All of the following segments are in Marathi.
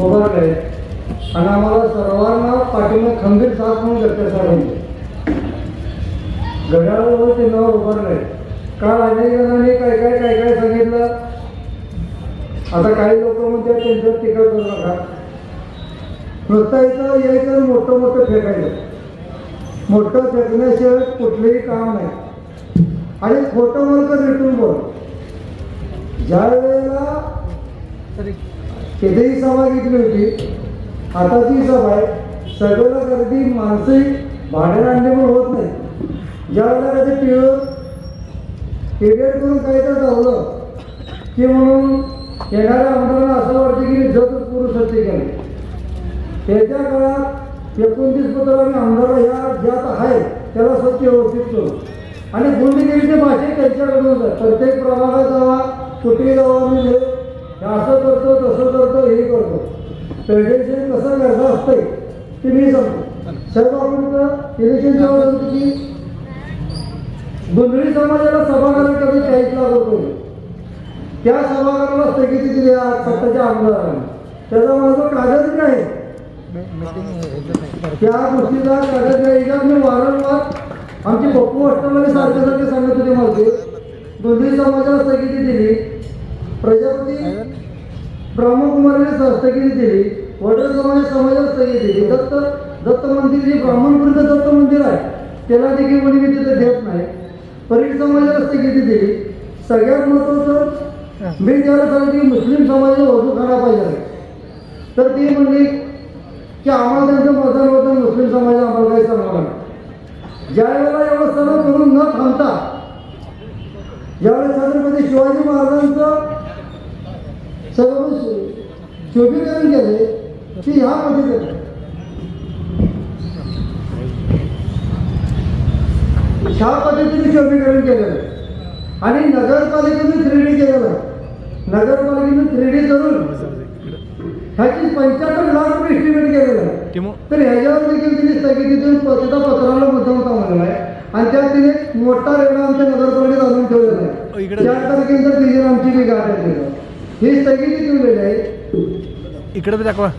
उभारले आणि आम्हाला सर्वांना पाठीमाग खंबीर साथ म्हणून व्यक्त सांगितले घड्याळावर चिन्हावर नाव उभारले. काल अनेक जणांनी काय काय काय काय सांगितलं. आता काही लोक म्हणतात त्यांच्यावर टीका करू नका. नुसतं इथं यायचं मोठं मोठं फेकायचं. मोठं फेकण्याशिवाय कुठलंही काम नाही. आणि खोटं मार्ग रिटून बोल. ज्या वेळेला तिथेही सभा घेतली होती. आता ती सभा आहे. सगळं गर्दी माणसंही भाड्याने आणले पण होत नाही. ज्या वेळेला कधी पिळं पिरियड करून काही तर धावलं की म्हणून येणाऱ्या आमदारांना असं वाटतं की जगच पुरुष हत्या केले त्याच्या काळात एकोणतीस पत्र आणि आमदार ह्या ज्यात आहे त्याला स्वच्छ व्यवस्थित करू आणि गुंडगिरीचे भाषा त्यांच्याकडून प्रत्येक प्रभागात जावा कुठेही जावा मी फेडरेशन कसं करत असतंय ते मी सांगतो. साहेब आपण इलेक्शन जेव्हा होतं की गुंडळी समाजाला सभागाला कधी चाळीस लाख रुपये त्या सभागृहाला स्थगिती दिली आज सत्ताच्या आमदारांनी. त्याचा माझा कागद नाही. त्या गोष्टीचा कागद का मी वारंवार आमचे पप्पू अष्टमध्ये सारखे सारखे सांगत होते माझे ते. समाजाला स्थगिती दिली. प्रजापती ब्रह्मकुमारीने स्थगिती दिली. वडील समाज समाजाला स्थगिती दिली. दत्त दत्त मंदिर जे ब्राह्मणपुरीचं दत्त मंदिर आहे. त्याला देखील कोणी तिथे देत नाही. परीड समाजाला स्थगिती दिली. सगळ्यात महत्वाचं मी त्याला सांगितलं की मुस्लिम समाजाचा वजू खाना पाहिजे तर ती म्हणली की आम्हाला त्यांचं मतदान होतं मुस्लिम समाज आम्हाला काही सांगणार नाही. ज्या वेळेला एवढं सर्व करून न थांबता ज्यावेळेस छत्रपती शिवाजी महाराजांचं सर्व शोभीकरण केले की ह्या पद्धतीने ह्या पद्धतीने शोभीकरण केलेलं आहे. आणि नगरपालिकेने थ्री डी केलेलं आहे. नगरपालिकेने थ्री डी करून ह्याची पंच्याहत्तर लाख रुपये एस्टिमेट केलेलं आहे तर ह्याच्यावर देखील तिने स्थगिती देऊन पत्रिका पत्राला मुद्दाम म्हणलेला आहे आणि त्यात तिने मोठा रेडा आमच्या नगरपालिकेत आणून ठेवलेला आहे चार तारखेनंतर तिने आमची बी गाठ आहे. ही स्थगिती ठेवलेली आहे इकडे दाखवा.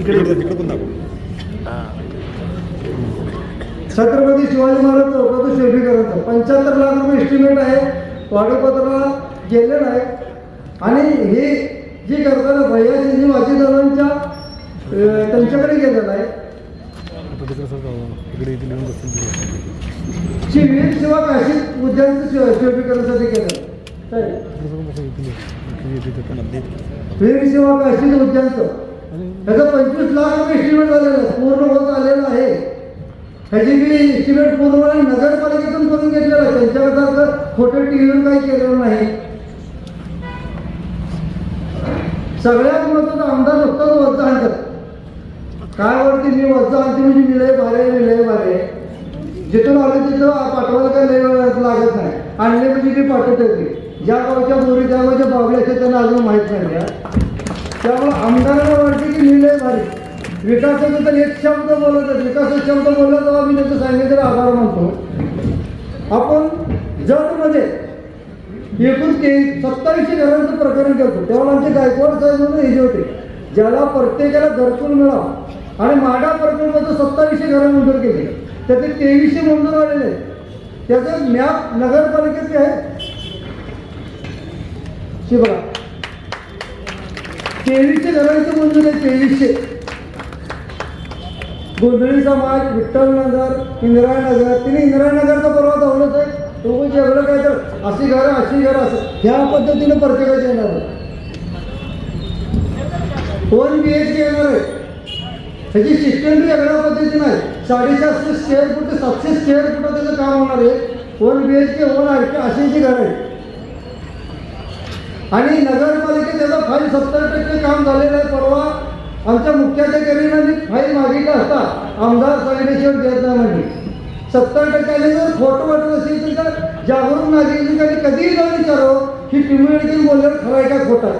इकडे इकडे पण दाखवा छत्रपती शिवाजी महाराज चौकाचं शोभीकरणाचं पंच्याहत्तर लाख रुपये एस्टिमेट आहे. वाढपत्राला गेलेलं आहे आणि हे जी करताना वाचीदारांच्या अं, त्यांच्याकडे गेलेलं आहे इकडे इथे लिहून बसून जी वीर सेवा काशी उद्यानचं शो- शोभीकरणासाठी केलं आहे. वीर सेवा काशी उद्यानचं त्याचं पंचवीस लाख रुपये एस्टिमेट झालेलं आहे. पूर्ण होत आलेलं आहे. ह्याची बी एस्टिमेट पूर्णपणे नगरपालिकेतून करून घेतलेलं आहे. त्यांच्यासारखं खोटं टीव्हीवर काही केलेलं नाही. सगळ्यात महत्वाचं आमदार नुकताच वरचा आणतात. काय वरती? मी वरचा आणते म्हणजे मी लय भारे मी लय भारे. जिथून आले तिथं पाठवायला वेळ लागत नाही. आणले म्हणजे मी पाठवते ते. ज्या गावच्या बोरी त्या गावच्या बाबल्या असतात त्यांना अजून माहीत नाही त्या. त्यामुळे आमदाराला वाटते की निर्णय भारी. विकासाचं तर एक शब्द बोलत विकासाचा शब्द बोलला तेव्हा मी त्याचं सांगितलं तर आभार मानतो. आपण जगमध्ये एकूण ते सत्तावीसशे घरांचं प्रकरण करतो. तेव्हा आमचे गायकवाड साहेब म्हणून हे जे होते ज्याला प्रत्येकाला घरकुल मिळावं आणि माडा प्रकल्पाचं सत्तावीसशे घरं मंजूर केले. त्याचे तेवीसशे मंजूर आलेले आहेत. त्याचं मॅप नगरपालिकेचे आहे शिबा तेवीसशे घरांचं मंजूर आहे तेवीसशे. गोंधळी समाज विठ्ठलनगर इंदिरानगर तिने इंदिरानगरचा परवा धावलंच आहे तो एवढं काय तर अशी घरं अशी घरं असं. ह्या पद्धतीने प्रत्येकाचे येणार वन बी एच के येणार आहे? त्याची सिस्टम बी वेगळ्या पद्धतीने आहे. साडेसातशे स्क्वेअर फूट ते सातशे स्क्वेअर फूट त्याचं काम होणार आहे. One B H K one R K अशीची घरं आहे आणि नगरपालिकेत त्याचं फाईल सत्तर टक्के काम झालेलं आहे परवा आमच्या मुख्याधिकाऱ्यांनी फाईल मागितला असता. आमदार सांगण्याशिवाय देत नाही म्हणजे सत्तर टक्क्याने जर खोटं वाटत असेल तर त्या जागरूक नागरिकांनी कधीही जाऊन विचारावं की तुम्ही देखील बोलल्यावर खरं आहे का खोटा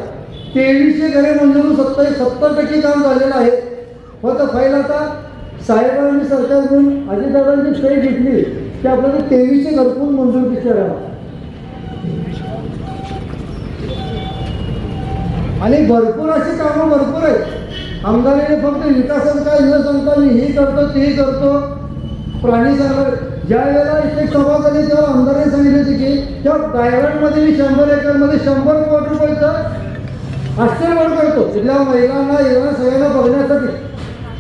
तेवीसशे घरे मंजूर सत्तर सत्तर टक्के काम झालेलं आहे. फक्त फाईल आता साहेबांनी सरकार घेऊन अजितदादांची सही घेतली की आपल्याला तेवीसशे घरपूर मंजूर शहराला आणि भरपूर अशी कामं भरपूर आहेत. आमदाराने फक्त विकास काय न सांगता मी ही करतो तेही करतो. प्राणी संग्रह ज्या वेळेला इथे सभा झाली तेव्हा आमदाराने सांगितले होते की त्या डायव्हर्टमध्ये मी शंभर एकरमध्ये शंभर कोटी रुपयाचं आश्चर्यवाढ करतो. तिथल्या महिलांना येणं सगळ्यांना बघण्यासाठी.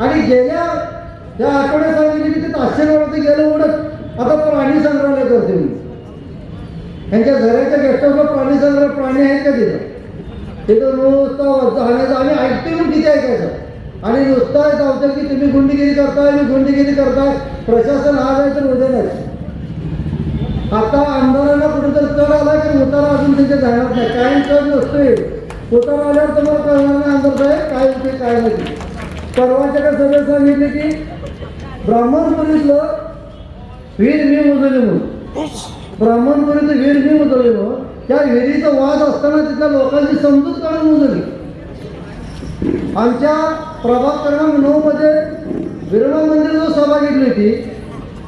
आणि गेल्या त्या आठवड्यात सांगितले की तिथं आश्चर्यवडते गेलं उडत आता प्राणी संग्रहालय करते मी. त्यांच्या घराच्या गेस्ट हाऊसला प्राणी संग्रह प्राणी आहेत का तिथं? तिथं नुसतं जाण्याचं आम्ही ऐकतो म्हणून किती ऐकायचं? आणि नुसतं जावतं की तुम्ही गुंडगिरी करताय मी गुंडगिरी करताय. प्रशासन आज आहे तर उद्या नाही. आता आमदारांना कुठेतरी चढ आला की उतारा अजून त्यांच्या जाणार नाही. कायम चढ नसतोय. उतारा आल्यावर तुम्हाला कळणार नाही आमदार साहेब काय होते काय नाही. परवाच्या का सगळे सांगितले की ब्राह्मणपुरीतलं वीर मी मोजले म्हणून. ब्राह्मणपुरीचं वीर मी मोजले म्हणून. त्या विहिरीचा वाद असताना तिथल्या लोकांची समजूत काढून मोजली. आमच्या प्रभाग क्रमांक नऊ मध्ये विरमा मंदिर जो सभा घेतली होती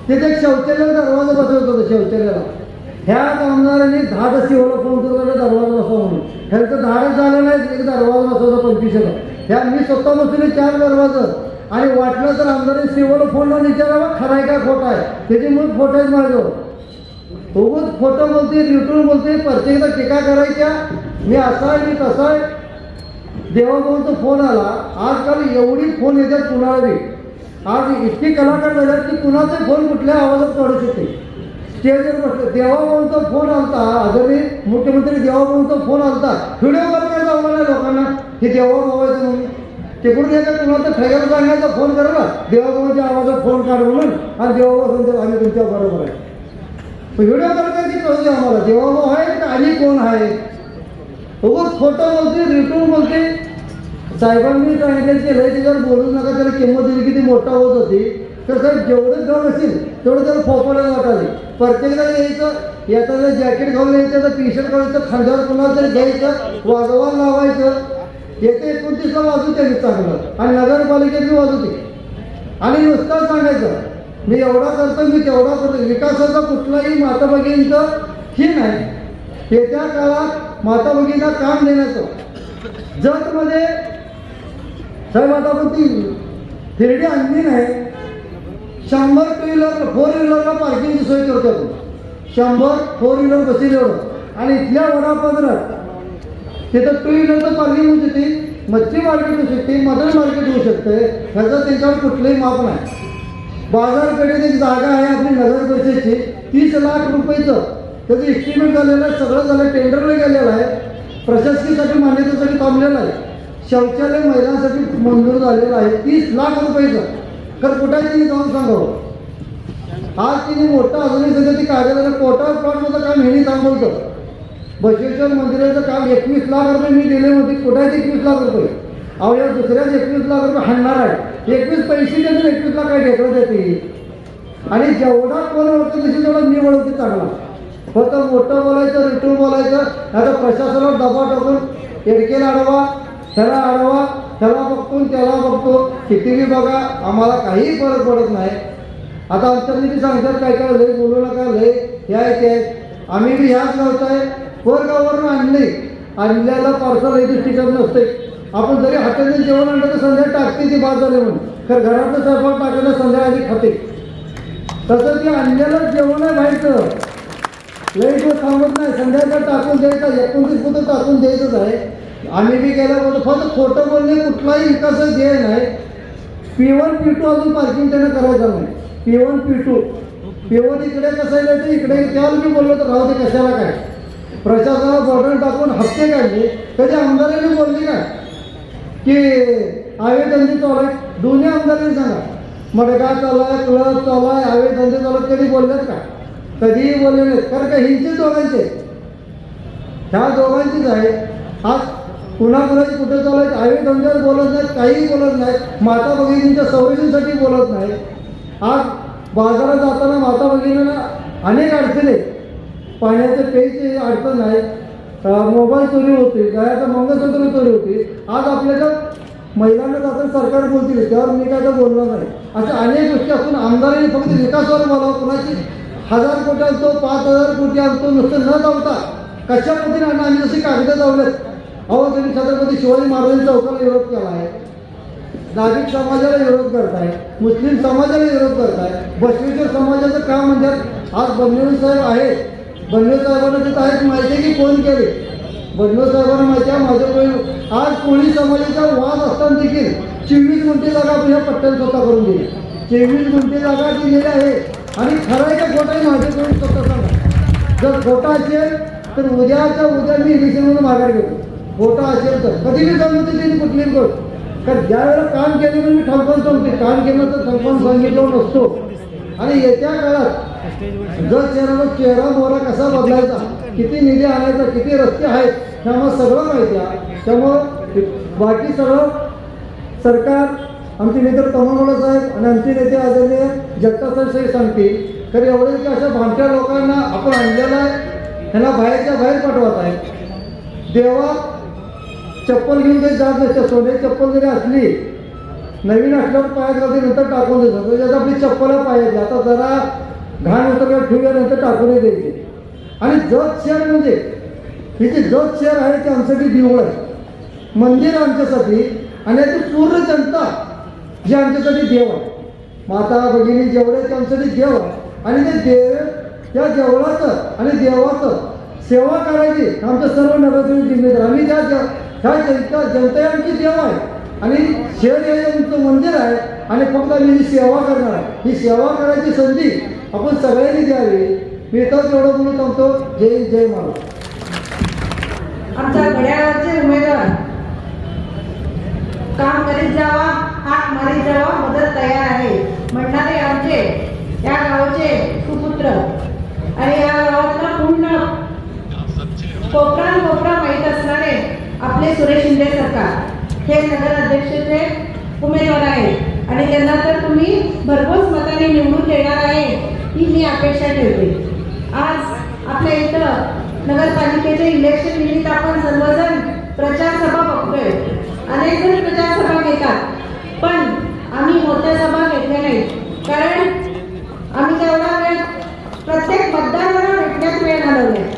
तिथे एक शौचालयाला दरवाजा बसवत होता शौचालयाला. ह्या कामगारांनी धाड शिवला फोन करतो दरवाजा बसवा म्हणून. ह्यांचं धाडच झालं नाही एक दरवाजा बसवला पंचवीसला ह्या मी स्वतः बसवले चार दरवाजा. आणि वाटलं तर आमदारांनी शिवला फोन लावून विचारावा खराय आहे का खोटा आहे? त्याची मग फोटो आहेत माझ्यावर फोटो बोलते युट्यूब बोलते प्रत्येकदा टीका करायच्या. मी असा आहे मी तसा आहे देवाभाऊचा फोन आला. आजकाल एवढी फोन येतात कुणाला बी आज इतकी कलाकार झाल्यात की कुणाचाही फोन कुठल्या आवाजात पडू शकते स्टेजवर बसले. देवाभाऊचा फोन आलता. आदरणीय मुख्यमंत्री देवाभाऊचा फोन आलता. व्हिडिओ कॉल करायचा आम्हाला लोकांना. की देवाभाऊ आहे म्हणून. तिकडून येतात कुणाचा ठेगायला सांगायचा फोन करायला? देवाभाऊच्या आवाजात फोन काढ म्हणून. आणि देवाभाऊ आम्ही तुमच्या बरोबर आहे. व्हिडिओ करण्याची कळते द्या आम्हाला देवाभाऊ आहे का आणि कोण आहे? उगाच खोटं बोलते रिटून बोलते साहेबांनी सांगितलं की लय त्याच्यावर बोलू नका त्याला किंमत दिली किती मोठा होत होती तर साहेब जेवढं गम असेल तेवढं त्याला फोपायला वाटाले प्रत्येकदा यायचं याचा जॅकेट घालून यायचं तर टी शर्ट घालायचं खांद्यावर कुणाला तरी घ्यायचं वाजवा लावायचं येते एकोणतीसला वाजू त्यांनी चांगलं. आणि नगरपालिकेची वाजू ते आणि नुसतं सांगायचं मी एवढा करतो मी तेवढा करतो. विकासाचा कुठलाही माता भगिनींचं हे नाही. येत्या काळात माता भगिनीला काम देण्याचं. जतमध्ये साहेब आता पण ती थिरडी आणली नाही. शंभर टू व्हीलर फोर व्हीलरला पार्किंगची सोय करतो शंभर फोर व्हीलर बसेल एवढं. आणि इथल्या वडापदरात तिथं टू व्हीलरचं पार्किंग होऊ शकते मच्छी मार्केट होऊ शकते मटन मार्केट होऊ शकते. ह्याचं त्यांच्यावर कुठलंही माप नाही. बाजारपेठेत एक जागा आहे आपली नगर परिषदची तीस लाख रुपयेचं. त्याचं इस्टिमेट झालेलं आहे सगळं झालं टेंडरला गेलेलं आहे. प्रशासकीसाठी मान्यतेसाठी थांबलेलं आहे. शौचालय महिलांसाठी मंजूर झालेलं आहे तीस लाख रुपयेचं. तर कुठे तिने जाऊन सांगावं हो. आज तिने मोठं अजूनही सध्या ती कार्यालयाला कोटा प्लॉटमधलं काम हेही थांबवतं बसवेश्वर मंदिराचं काम एकवीस लाख रुपये मी दिले होते कुठे आहेत एकवीस लाख रुपये? अहो या दुसऱ्याच एकवीस लाख रुपये हाणणार आहे. एकवीस पैसे देतील एकवीस लाख काय घेतलं देतील आणि जेवढा कोण ओळखतो तशी तेवढा मी ओळखते चांगला. फक्त मोठं बोलायचं रिटून बोलायचं आता प्रशासनावर दबाव टाकून एडकेला अडवा त्याला अडवा त्याला बघतो त्याला बघतो. कितीही बघा आम्हाला काहीही फरक पडत नाही. आता आमच्या निधी सांगतात काय काय लय बोलू नका लय हे आहे ते आहे. आम्ही बी ह्याच गावचा आहे. वर गावावरून आणले. आणल्याला पार्सल हे दृष्टीकडे नसते आपण जरी हाताने जेवण आणलं तर संध्याकाळी टाकते ती बाद झाले म्हणून. तर घरातलं स्वयंपाक टाकायला संध्याकाळी खाते. तसं ते आणलेलं जेवण आहे बाहेरचं. लई थांबत नाही. संध्याकाळ टाकून द्यायचं एकोणतीस पुतं टाकून द्यायचंच आहे. आम्ही बी गेल्या बोलतो फक्त खोटं बोलणे कुठलाही विकासच ध्येय नाही. पी वन पी टू अजून पार्किंग त्यानं करायचं नाही. P one P two P one इकडे कसं आहे तर इकडे त्याला मी बोललो तर राहू दे कशाला काय? प्रशासनाला बॉर्डर टाकून हप्ते काढले. कधी आमदारांनी बोलले काय की हायवे धंदे चालू आहे दोन्ही आमदारांनी सांगा. मडगा चालू आहे क्लब चालू आहे हायवे धंदे चालू कधी बोललेत का? कधीही बोलले नाहीत. कारण का हिंचे दोघांचे ह्या दोघांचीच आहे. आज कुणाकुणाची कुठे चालू आहेत? हायवे बोलत नाहीत काहीही बोलत नाहीत. माता भगिनींच्या संरक्षणासाठी बोलत नाही आज बाजारात जाताना माता भगिनींना अनेक अडचणी आहेत. पाण्याचे पेयची अडचण आहे मोबाईल चोरी होते गळ्याचं मंगळसूत्र चोरी होती. आज आपल्याला महिलांना जाताना सरकार बोलतील त्यावर मी काय तर बोलणार नाही. अशा अनेक गोष्टी असून आमदारांनी फक्त विकासावर बोलावं कुणाची हजार कोटी आणतो पाच हजार कोटी आणतो नुसतं न जावता कशा पद्धतीने आणि आम्ही जशी कागदं जावलेत अहो तुम्ही छत्रपती शिवाजी महाराजांनी चौकाला विरोध केला आहे नागरिक समाजाला विरोध करताय मुस्लिम समाजाला विरोध करताय बसवेश्वर समाजाचं काम म्हणतात आज बनवेल साहेब आहेत. बनवे साहेबांना तिथं आहेत माहिती आहे की कोण केले? बनवे साहेबांना माहिती आहे माझ्या कोणी आज कोळी समाजाचा वाद असताना देखील चोवीस गुंठे जागा आपल्या ह्या पट्ट्यात स्वतः करून दिली. चोवीस गुंठे जागा दिलेली आहे. आणि खरं आहे का खोटा आहे माझे कोणी स्वतः सांगा. जर खोटा असेल तर उद्याच्या उद्या मी इलेक्शनमधून माघार घेतो. खोटा असेल तर. कधी मी सांगतो त्यांनी कुठली गोष्ट. कारण ज्या वेळेला काम केलं म्हणून मी ठणकावून सांगते काम केलं तर ठणकावून सांगितलं नसतो. आणि येत्या काळात जर चेहरा चेहरा मोहरा कसा बदलायचा किती निधी आणायचा किती रस्ते आहेत त्यामुळे सगळं माहिती आहे. त्यामुळं बाकी सगळं सरकार आमचे नेते तमामोडा साहेब आणि आमचे नेते आदरणीय जगताप साहेब सांगतील तर एवढे की अशा भामट्या लोकांना आपण आणलेलं आहे ह्यांना बाहेरच्या बाहेर पाठवत आहे. देवा चप्पल घेऊन काही जात नसते सोने चप्पल जरी असली नवीन असल्यावर पायात घालते नंतर टाकून देतात त्याच्यात आपली चप्पल पायाची आता जरा घाण उतरल्यावर ठेवूया टाकूनही द्यायचे. आणि जत शहर म्हणजे हे जे जत शहर आहे ते आमच्यासाठी देऊळ आहे. मंदिर आमच्यासाठी आणि ती पूर्ण जनता जी आमच्यासाठी देव आहे. माता भगिनी जेवढे ते आमच्यासाठी देव आहे. आणि ते देव त्या जेवणाचं आणि देवाचं सेवा करायची आमच्या सर्व नगरसेवक जिम्मेदार आम्ही त्या ह्या जनता जनता आमची देव आहे. आणि शहर हे आमचं मंदिर आहे आणि फक्त आम्ही ही सेवा करणार आहे. ही सेवा करायची संधी आपण सगळ्यांनी द्यावी. मी इथंच एवढं बोलून सांगतो. जय जय महाराज आमच्या घड्याळाचे उमेदवार. काम करीत जावा हात मारीत जावा मदत तयार आहे. म्हणणारे आमचे या गावचे सुपुत्र. आणि या गावातला पूर्ण कोकण कोपरा माहीत असणारे आपले सुरेश शिंदे सरकार. हे नगर अध्यक्षाचे उमेदवार आहेत. आणि त्यांना तर तुम्ही भरघोस मताने निवडून देणार आहे. ही मी अपेक्षा ठेवते. आज आपल्या इथं नगरपालिकेचे इलेक्शन निमित्त आपण सर्वजण प्रचार सभा बघतोय. अनेक जण प्रचार सभा घेतात. पण आम्ही मोठ्या सभा घेतल्या नाहीत. कारण आम्ही तेवढा वेळ प्रत्येक मतदाराला भेटण्यात वेळ घालवलाय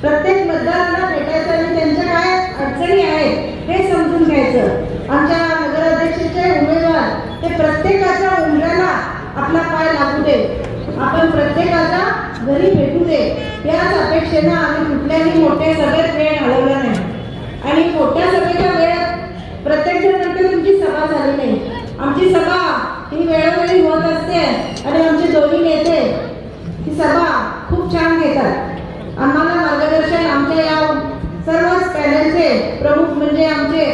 प्रत्येक मतदाराला भेटायचं आणि त्यांच्या काय अडचणी आहेत हे समजून घ्यायचं. आमच्या नगराध्यक्षाचे उमेदवार ते प्रत्येकाच्या उमऱ्याला आपला पाय लागू दे आपण प्रत्येकाच्या घरी भेटू दे. याच अपेक्षेनं आम्ही कुठल्याही मोठ्या सभेत वेळ घालवला नाही. आणि मोठ्या सभेच्या वेळेत प्रत्येक जण म्हणते तुमची सभा झाली नाही. आमची सभा ही वेळोवेळी होत असते आणि आमचे दोन्ही नेते ही सभा खूप छान घेतात. आम्हाला मार्गदर्शन आमच्या या सर्वच पॅनलचे प्रमुख म्हणजे आमचे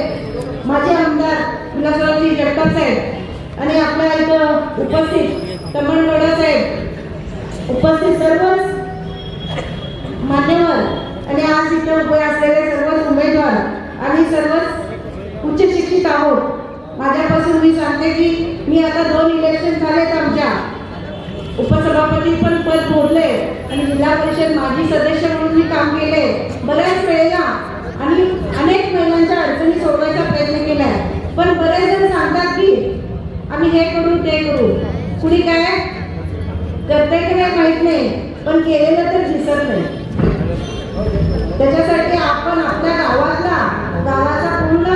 माजी आमदार विलासरावजी जगताप साहेब आणि आपल्या इथं उपस्थित तमणगडा उपस्थित सर्वच मान्यवर आणि आज इथं उभे असलेले सर्वच उमेदवार आणि सर्वच उच्च शिक्षित आहोत. माझ्यापासून मी सांगते की मी आता दोन इलेक्शन झालेत आमच्या. उपसभापती पण पद बोलले आणि जिल्हा परिषद माजी सदस्य म्हणून मी काम केले. बऱ्याच वेळेला आणि अनेक महिलांच्या अडचणी सोडवायचा प्रयत्न केलाय. पण बरेच जण सांगतात की आम्ही हे करू ते करू. कुणी काय करते की नाही माहीत नाही पण केलेलं तर दिसत नाही. त्याच्यासाठी आपण आपल्या गावातला गावाचा पूर्ण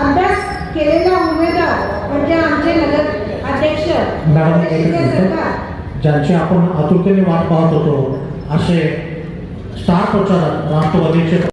अभ्यास केलेला उमेदवार म्हणजे आमचे नगर अध्यक्ष ज्यांची आपण आतुरतेने वाट पाहत होतो असे स्टार प्रचारक राष्ट्रवादीचे